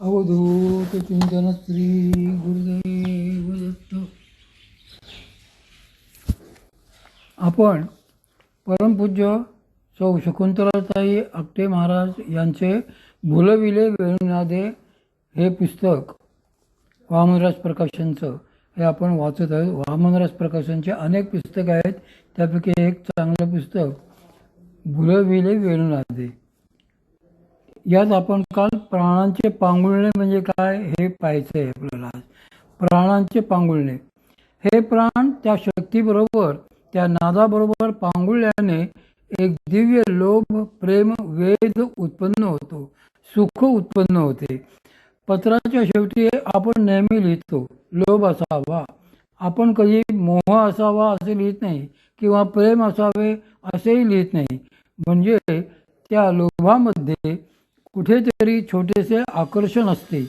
अवधूत चिंतन श्री गुरुदेव दत्त. आपण परमपूज्य सौ शकुंतलाताई आपटे महाराज यांचे भुलविले वेणुनादे हे पुस्तक वामनराज प्रकाशनचं. हे आपण वाचत आहोत. वामनराज प्रकाशनचे अनेक पुस्तकं आहेत. त्यापैकी एक चांगलं पुस्तक भुलविले वेणुनादे. यात आपण काल प्राणांचे पांगुळणे म्हणजे काय हे पाहायचं आहे आपल्याला. आज प्राणांचे पांगुळणे. हे प्राण त्या शक्तीबरोबर त्या नादाबरोबर पांगुळल्याने एक दिव्य लोभ प्रेम वेद उत्पन्न होतो. सुख उत्पन्न होते. पत्राच्या शेवटी आपण नेहमी लिहितो लोभ असावा. आपण कधी मोह असावा असे लिहित नाही किंवा प्रेम असावे असेही लिहित नाही. म्हणजे त्या लोभामध्ये कुठेतरी छोटेसे आकर्षण असते.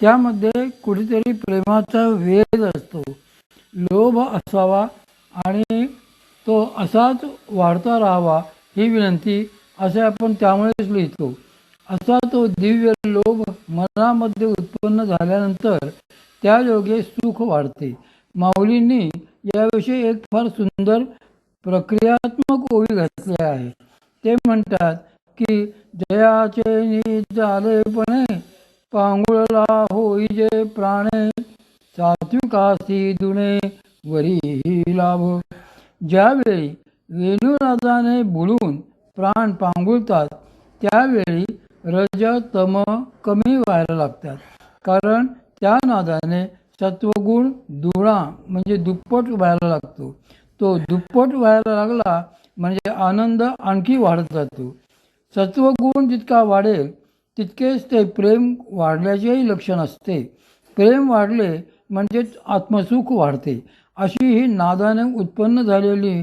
त्यामध्ये कुठेतरी प्रेमाचा वेध असतो. लोभ असावा आणि तो असाच वाढता राहावा ही विनंती असे आपण त्यामुळेच लिहितो. असा तो दिव्य लोभ मनामध्ये उत्पन्न झाल्यानंतर त्या योगे सुख वाढते. माऊलींनी याविषयी एक फार सुंदर प्रक्रियात्मक ओळी घातली आहे. ते म्हणतात की जयाचे नीत झालेपणे पांगुळला होई जे प्राणे सात्विकासी दुणे वरी लाभ. ज्यावेळी वेणुराजाने बुडून प्राण पांगुळतात त्यावेळी रज तम कमी व्हायला लागतात. कारण त्या नादाने सत्वगुण दुळा म्हणजे दुप्पट व्हायला लागतो. तो दुप्पट व्हायला लागला म्हणजे आनंद आणखी वाढत जातो. सत्वगुण जितका वाढेल तितकेच ते प्रेम वाढल्याचेही लक्षण असते. प्रेम वाढले म्हणजेच आत्मसुख वाढते. अशी ही नादाने उत्पन्न झालेली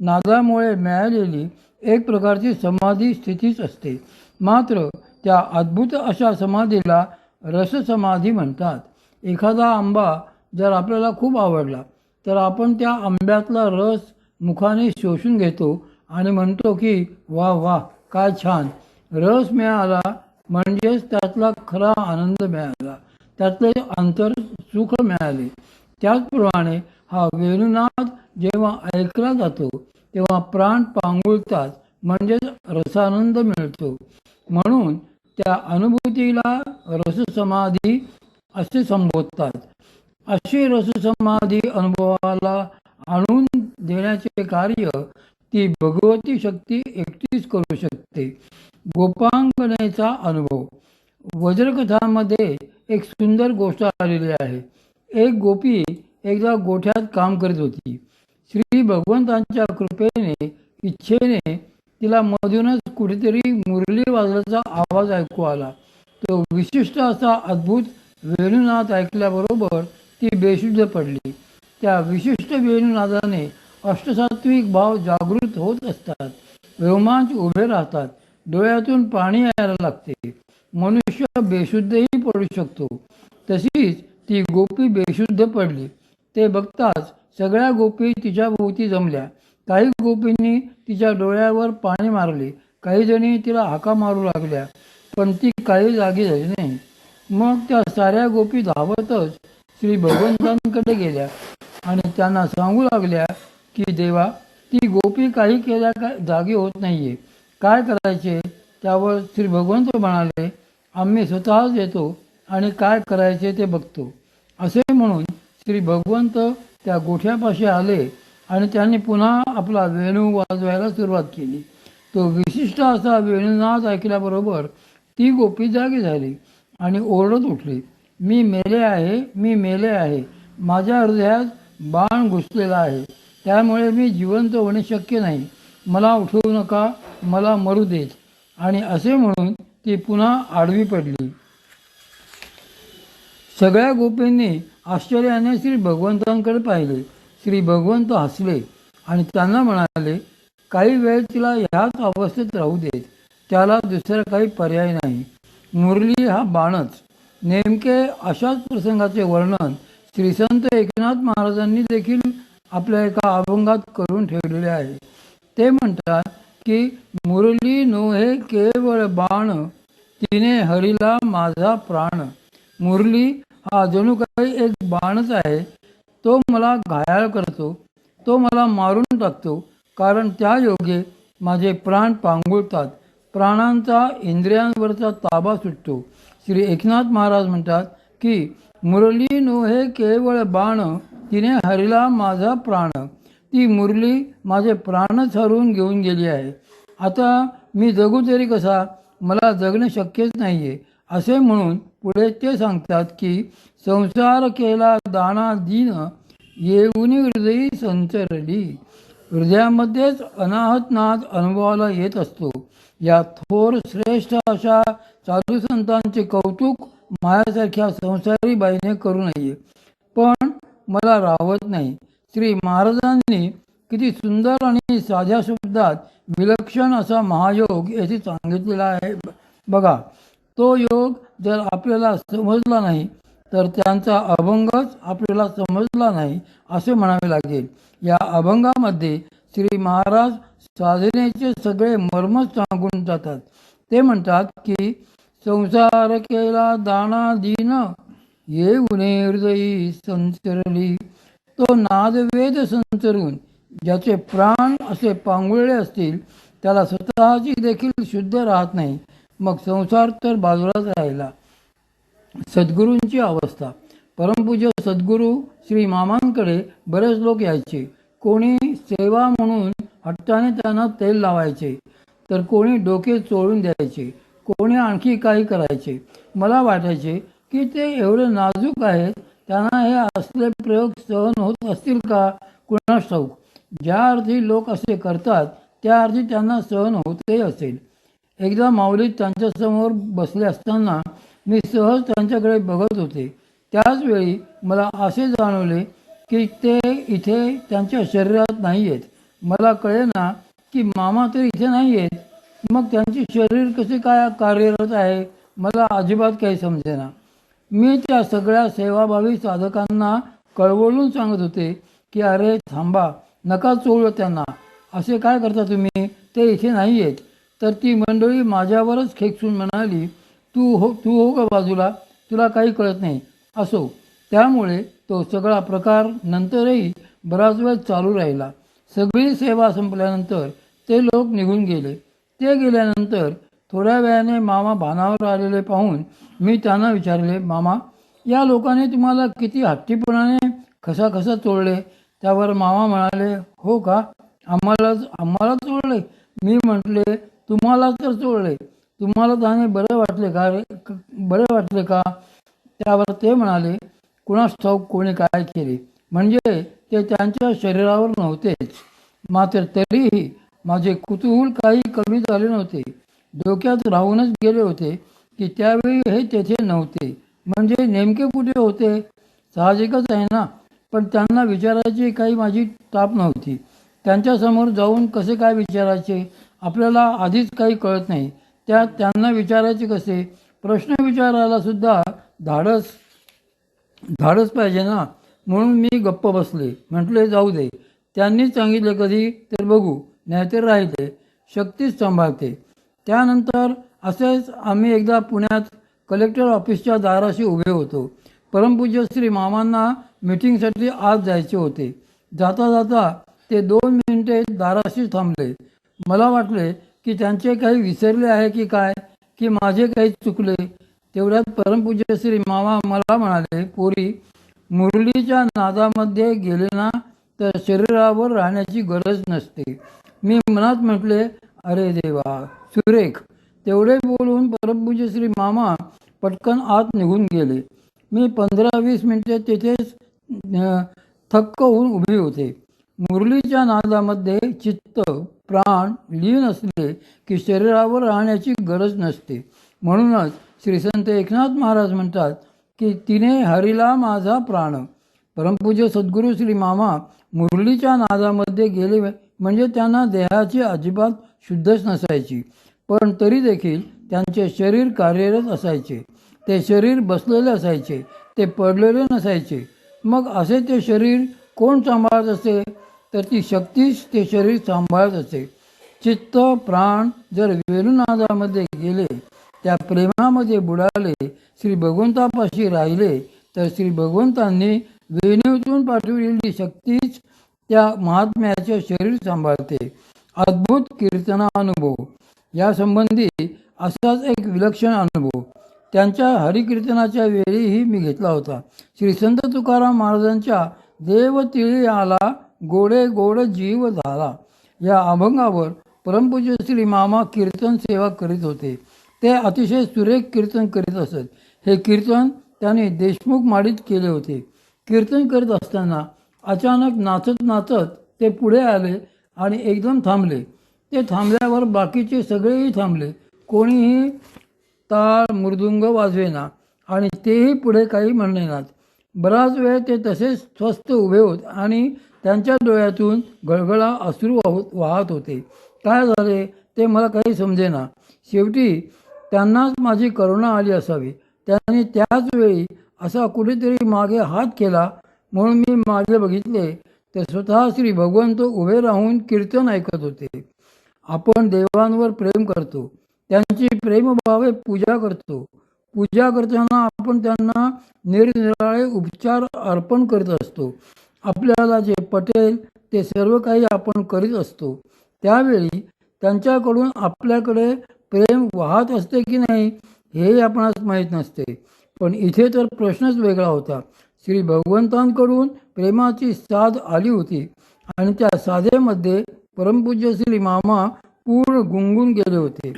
नादामुळे मिळालेली एक प्रकारची समाधी स्थितीच असते. मात्र त्या अद्भुत अशा समाधीला रससमाधी म्हणतात. एखादा आंबा जर आपल्याला खूप आवडला तर आपण त्या आंब्यातला रस मुखाने शोषून घेतो आणि म्हणतो की वा वा काय छान. रस मिळाला म्हणजेच त्यातला खरा आनंद मिळाला. त्यातले अंतर सुख मिळाले. त्याचप्रमाणे हा वेणुनाद जेव्हा ऐकला जातो तेव्हा प्राण पांगुळतात म्हणजेच रसानंद मिळतो. म्हणून त्या अनुभूतीला रससमाधी असे संबोधतात. अशी रससमाधी अनुभवाला आणून देण्याचे कार्य ती भगवती शक्ती एकटीच करू शकते. गोपांगनेचा अनुभव. वज्रकथांमध्ये एक सुंदर गोष्ट आलेली आहे. एक गोपी एकदा गोठ्यात काम करत होती. श्री भगवंतांच्या कृपेने इच्छेने तिला मधूनच कुठेतरी मुरली वाजल्याचा आवाज ऐकू आला. तो विशिष्ट असा अद्भुत वेणुनाद ऐकल्याबरोबर ती बेशुद्ध पडली. त्या विशिष्ट वेणुनादाने अष्टसात्विक भाव जागृत होत असतात. रोमांच उभे राहतात. डोळ्यातून पाणी यायला लागते. मनुष्य बेशुद्धही पडू शकतो. तशीच ती गोपी बेशुद्ध पडली. ते बघताच सगळ्या गोपी तिच्या भोवती जमल्या. काही गोपींनी तिच्या डोळ्यावर पाणी मारले. काही जणी तिला हाका मारू लागल्या. पण ती काही जागी झाली नाही. मग त्या साऱ्या गोपी धावतच श्री भगवंतांकडे गेल्या आणि त्यांना सांगू लागल्या की देवा ती गोपी काही केल्या का जागी होत नाहीये. काय करायचे? त्यावर श्री भगवंत म्हणाले आम्ही स्वतःच येतो आणि काय करायचे ते बघतो. असे म्हणून श्री भगवंत त्या गोठ्यापाशी आले आणि त्यांनी पुन्हा आपला वेणू वाजवायला सुरुवात केली. तो विशिष्ट असा वेणूनाद ऐकल्याबरोबर ती गोपी जागी झाली आणि ओरडत उठली. मी मेले आहे मी मेले आहे. माझ्या हृदयात बाण घुसलेला आहे. त्यामुळे मी जिवंत होणे शक्य नाही. मला उठवू नका मला मरू देत. आणि असे म्हणून ती पुन्हा आडवी पडली. सगळ्या गोपींनी आश्चर्याने श्री भगवंतांकडे पाहिले. श्री भगवंत हसले आणि त्यांना म्हणाले काही वेळ तिला ह्याच अवस्थेत राहू देत. त्याला दुसरा काही पर्याय नाही. मुरली हा बाणच. नेमके अशाच प्रसंगाचे वर्णन श्री संत एकनाथ महाराजांनी देखील आपल्या एका अभंगात करून ठेवलेले आहे. ते म्हणतात की मुरली नोहे केवळ बाण तिने हरिला माझा प्राण. मुरली हा जणू काही एक बाणच आहे. तो मला घायाळ करतो तो मला मारून टाकतो कारण त्या योगे माझे प्राण पांगुळतात. प्राणांचा इंद्रियांवरचा ताबा सुटतो. श्री एकनाथ महाराज म्हणतात की मुरली नोहे केवळ बाण तिने हरिला माझा प्राण. ती मुरली माझे प्राणच हरवून घेऊन गेली आहे. आता मी जगू तरी कसा? मला जगणे शक्यच नाही आहे असे म्हणून पुढे ते सांगतात की संसार केला दाना दिन येऊन हृदयी संचरली. हृदयामध्येच अनाहत नाद अनुभवाला येत असतो. या थोर श्रेष्ठ अशा साधू संतांचे कौतुक माझ्यासारख्या संसारी बाईने करू नये. पण मला राहत नाही. श्री महाराजांनी किती सुंदर आणि साध्या शब्दात विलक्षण असा महायोग याची सांगितलेला आहे. बघा तो योग जर आपल्याला समजला नाही तर त्यांचा अभंगच आपल्याला समजला नाही असे म्हणावे लागेल. या अभंगामध्ये श्री महाराज साधनेचे सगळे मर्मच सांगून जातात. ते म्हणतात की संसार केला दाना दिन येऊने हृदयी संचरली. तो नादवेद संचरून ज्याचे प्राण असे पांगुळले असतील त्याला स्वतःची देखील शुद्ध राहत नाही. मग संसार तर बाजूलाच राहिला. सद्गुरूंची अवस्था. परमपूज्य सद्गुरू श्री मामांकडे बरेच लोक यायचे. कोणी सेवा म्हणून हट्टाने त्यांना तेल लावायचे तर कोणी डोके चोळून द्यायचे कोणी आणखी काही करायचे. मला वाटायचे की ते एवढे नाजूक आहेत त्यांना हे असले प्रयोग सहन होत असतील का? कुणास ठाऊक. ज्या अर्थी लोक असे करतात त्या अर्थी त्यांना सहन होतही असेल. एकदा माऊलीत त्यांच्यासमोर बसले असताना मी सहज त्यांच्याकडे बघत होते. त्याचवेळी मला असे जाणवले की ते इथे त्यांच्या शरीरात नाही आहेत मला कळेना की मामा तर इथे नाही आहेत मग त्यांचे शरीर कसे काय कार्यरत आहे? मला अजिबात काही समजेना. मी त्या सगळ्या सेवाभावी साधकांना कळवळून सांगत होते की अरे थांबा नका चोळ त्यांना. असे काय करता तुम्ही? ते इथे नाही आहेत तर ती मंडळी माझ्यावरच खेकसून म्हणाली तू हो तू हो का बाजूला? तुला काही कळत नाही. असो. त्यामुळे तो सगळा प्रकार नंतरही बराच वेळ चालू राहिला. सगळी सेवा संपल्यानंतर ते लोक निघून गेले. ते गेल्यानंतर थोड्या वेळाने मामा भानावर आलेले पाहून मी त्यांना विचारले मामा या लोकांनी तुम्हाला किती हट्टीपणाने खसा खसा चोळले? त्यावर मामा म्हणाले हो का? आम्हाला आम्हाला चोळले. मी म्हटले तुम्हाला तर चोळले. तुम्हाला त्याने बरं वाटले का रे? बरे बरं वाटले का? त्यावर ते म्हणाले कुणास ठाऊक कोणी काय केले? म्हणजे ते त्यांच्या शरीरावर नव्हतेच. मात्र तरीही माझे कुतूहल काही कमी झाले नव्हते. डोक्यात राहूनच गेले होते की त्यावेळी हे तेथे नव्हते. म्हणजे नेमके कुठे होते? साहजिकच आहे ना? पण त्यांना विचारायची काही माझी ताप नव्हती. त्यांच्यासमोर जाऊन कसे काय विचारायचे? आपल्याला आधीच काही कळत नाही. त्या त्यांना विचारायचे कसे? प्रश्न विचारायला सुद्धा धाडस धाडस पाहिजे ना? म्हणून मी गप्प बसले. म्हटले जाऊ दे. त्यांनी सांगितले कधी? तर बघू. नाहीतर राहिले. शक्तीच सांभाळते. त्यानंतर असेच आम्ही एकदा पुण्यात कलेक्टर ऑफिसच्या दाराशी उभे होतो. परमपूज्य श्री मामांना मिटिंगसाठी आज जायचे होते. जाता जाता ते दोन मिनिटे दाराशी थांबले. मला वाटले की त्यांचे काही विसरले आहे की काय की माझे काही चुकले. तेवढ्यात परमपूज्य श्री मामा मला म्हणाले पोरी मुरलीच्या नादामध्ये गेले ना तर शरीरावर राहण्याची गरज नसते. मी मनात म्हटले अरे देवा सुरेख तेवढे बोलून परमपूज्य श्री मामा पटकन आत निघून गेले. मी पंधरा वीस मिनिटे तिथेच थक्क होऊन उभे होते. मुरलीच्या नादामध्ये चित्त प्राण लीन असले की शरीरावर राहण्याची गरज नसते. म्हणूनच श्री संत एकनाथ महाराज म्हणतात की तिने हरिला माझा प्राण. परमपूज्य सद्गुरू श्री मामा मुरलीच्या नादामध्ये गेले म्हणजे त्यांना देहाची अजिबात शुद्धच नसायची. पण तरी देखील त्यांचे शरीर कार्यरत असायचे. ते शरीर बसलेले असायचे. ते पडलेले नसायचे. मग असे ते शरीर कोण सांभाळत असे? तर ती शक्तीच ते शरीर सांभाळत असे. चित्त प्राण जर वेणुनादामध्ये गेले त्या प्रेमामध्ये बुडाले श्री भगवंतापाशी राहिले तर श्री भगवंतांनी वेणीतून पाठविलेली शक्तीच त्या महात्म्याचे शरीर सांभाळते. अद्भुत कीर्तनानुभव या संबंधी असाच एक विलक्षण अनुभव. त्यांच्या हरिकीर्तनाच्या वेळीही मी घेतला होता. श्री संत तुकाराम महाराजांच्या देव तिळी आला गोडे गोड जीव झाला. या अभंगावर परमपूज्य श्री मामा कीर्तन सेवा करीत होते. ते अतिशय सुरेख कीर्तन करीत असत. हे कीर्तन त्यांनी देशमुख माडीत केले होते. कीर्तन करत असताना अचानक नाचत नाचत ते पुढे आले आणि एकदम थांबले. ते थांबल्यावर बाकीचे सगळेही थांबले. कोणीही ताळ मृदुंग वाजवेना आणि तेही पुढे काही म्हणेनात बराच वेळ ते तसेच स्वस्थ उभे होत आणि त्यांच्या डोळ्यातून गळगळा अश्रू वाहत वाहत होते. काय झाले ते मला काही समजेना. शेवटी त्यांनाच माझी करुणा आली असावी. त्यांनी त्याच वेळी असा कुठेतरी मागे हात केला म्हणून मी मागे बघितले तर स्वतः श्री भगवंत उभे राहून कीर्तन ऐकत होते. आपण देवांवर प्रेम करतो त्यांची प्रेमभावे पूजा करतो. पूजा करताना आपण त्यांना निरनिराळे उपचार अर्पण करत असतो. आपल्याला जे पटेल ते सर्व काही आपण करीत असतो. त्यावेळी त्यांच्याकडून आपल्याकडे प्रेम वाहत असते की नाही हे आपणास माहीत नसते. पण इथे तर प्रश्नच वेगळा होता. श्री भगवंतांकडून प्रेमाची साध आली होती. आणि त्या साधेमध्ये परमपूज्य श्री मामा पूर्ण गुंगून गेले होते.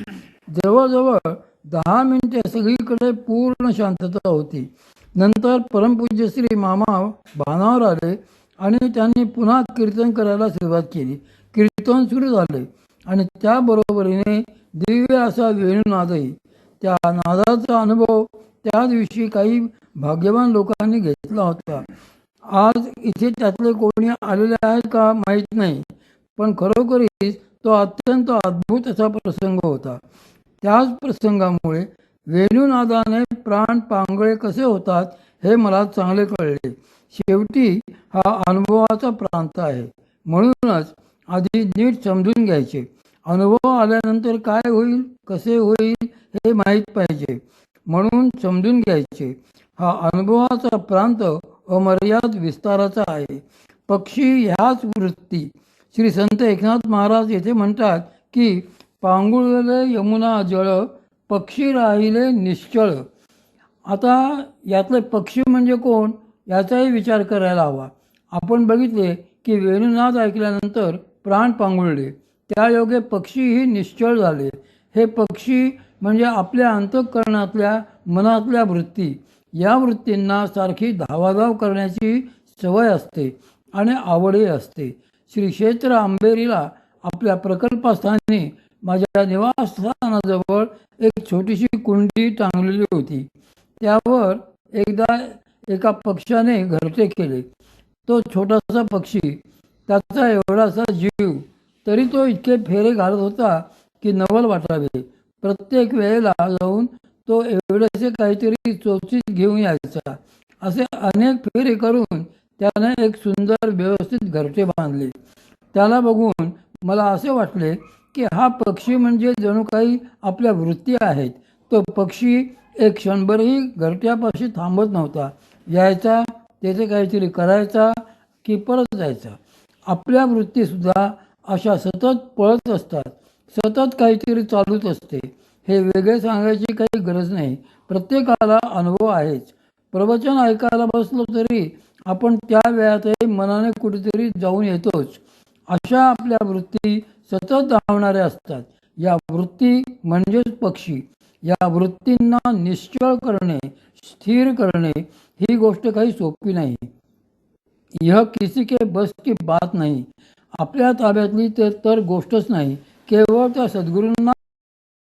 जवळजवळ दहा मिनिटे सगळीकडे पूर्ण शांतता होती. नंतर परमपूज्य श्री मामा भानावर आले आणि त्यांनी पुन्हा कीर्तन करायला सुरुवात केली. कीर्तन सुरू झाले आणि त्याबरोबरीने दिव्य असा वेणू नादही. त्या नादाचा अनुभव त्या दिवशी काही भाग्यवान लोकांनी घेतला होता. आज इथे त्यातले कोणी आलेले आहेत का माहीत नाही पण खरोखरीच तो अत्यंत अद्भुत असा प्रसंग होता. त्याच प्रसंगामुळे वेणुनादाने प्राण पांगळे कसे होतात हे मला चांगले कळले. शेवटी हा अनुभवाचा प्रांत आहे. म्हणूनच आधी नीट समजून घ्यायचे. अनुभव आल्यानंतर काय होईल कसे होईल हे माहीत पाहिजे. म्हणून समजून घ्यायचे. हा अनुभवाचा प्रांत अमर्याद विस्ताराचा आहे. पक्षी ह्याच वृत्ती. श्री संत एकनाथ महाराज येथे म्हणतात की पांगुळले यमुना जळ पक्षी राहिले निश्चळ. आता यातले पक्षी म्हणजे कोण? याचाही विचार करायला हवा. आपण बघितले की वेणुनाद ऐकल्यानंतर प्राण पांगुळले. त्या योगे पक्षीही निश्चळ झाले. हे पक्षी म्हणजे आपल्या अंतःकरणातल्या मनातल्या वृत्ती. या वृत्तींना सारखी धावाधाव करण्याची सवय असते आणि आवडही असते. श्री क्षेत्र आंबेरीला आपल्या प्रकल्पस्थानी माझ्या निवासस्थानाजवळ एक छोटीशी कुंडी टांगलेली होती. त्यावर एकदा एका पक्ष्याने घरटे केले. तो छोटासा पक्षी त्याचा एवढासा जीव तरी तो इतके फेरे घालत होता की नवल वाटावे. प्रत्येक वेळेला जाऊन तो एवढंसे काहीतरी चोचीत घेऊन यायचा. असे अनेक फेरे करून त्याने एक सुंदर व्यवस्थित घरटे बांधले. त्याला बघून मला असे वाटले की हा पक्षी म्हणजे जणू काही आपल्या वृत्ती आहेत. तो पक्षी एक क्षणभरही घरट्यापाशी थांबत नव्हता. यायचा त्याचे काहीतरी करायचा की परत जायचा. आपल्या वृत्तीसुद्धा अशा सतत पळत असतात. सतत काहीतरी चालूच असते. हे वेगळे सांगायची काही गरज नाही. प्रत्येकाला अनुभव आहेच. प्रवचन ऐकायला बसलो तरी आपण त्या वेळातही मनाने कुठेतरी जाऊन येतोच. अशा आपल्या वृत्ती सतत धावणाऱ्या असतात. या वृत्ती म्हणजेच पक्षी. या वृत्तींना निश्चळ करणे स्थिर करणे ही गोष्ट काही सोपी नाही. यह किसी के बस की बात नाही. आपल्या ताब्यातली ते तर गोष्टच नाही. केवळ त्या सद्गुरूंना